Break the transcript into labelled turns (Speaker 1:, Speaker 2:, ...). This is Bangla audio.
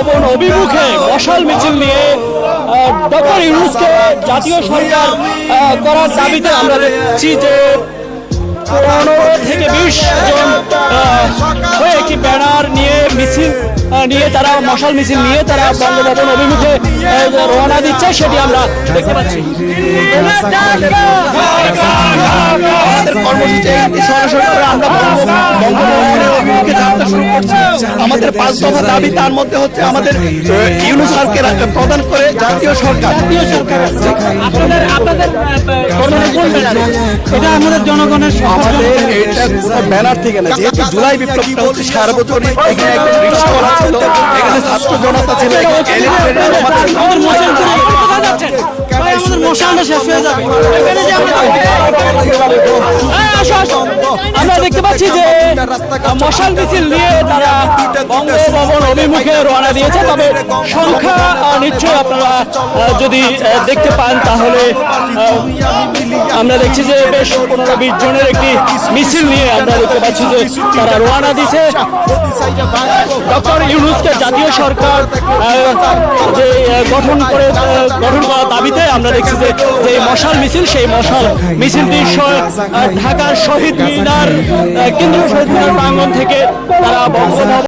Speaker 1: বঙ্গভবন অভিমুখে মশাল মিছিল নিয়ে ডক্টর ইউনুসকে জাতীয় সরকার করার দাবিতে আমরা দেখছি যে পনেরো থেকে বিশ জন একটি ব্যানার নিয়ে মিছিল নিয়ে তারা মশাল মিছিল নিয়ে তারা বঙ্গভবন অভিমুখে রওনা দিচ্ছে, সেটি আমরা দেখতে পাচ্ছি। সরাসরি আমরা আমাদের পাঁচ দফা দাবি তার মধ্যে হচ্ছে আমাদের আহ, ইউনুস প্রদান করে জাতীয় সরকার। জাতীয় সরকার। আপনাদের আপনাদের এটা আমাদের জনগণের আমাদের এটা ব্যানার থেকে না যেহেতু জুলাই বিপ্লবটা হচ্ছে সার্বজনীন এখানে একজন রিক্সাওয়ালা ছিল এখানে ছাত্র জনতা ছিল এখানে আমাদের মশালটা শেষ হয়ে যাবে। আমরা দেখতে পাচ্ছি যে মশাল মিছিল নিয়ে তারা বঙ্গভবন অভিমুখে রওনা দিয়েছে। তবে সংখ্যা নিশ্চয়ই আপনারা যদি দেখতে পান তাহলে আমরা দেখছি যে বেশ পনেরো বিশ জনের একটি মিছিল নিয়ে আমরা দেখতে পাচ্ছি যে তারা রওনা দিচ্ছে ডক্টর ইউনুসকে জাতীয় সরকার যে গঠন করে গঠন করার দাবিতে আমরা দেখছি যে যে মশাল মিছিল, সেই মশাল মিছিলটি ঢাকার শহীদ মিনার কেন্দ্রীয় শহীদ মিনার প্রাঙ্গণ থেকে তারা বঙ্গভবন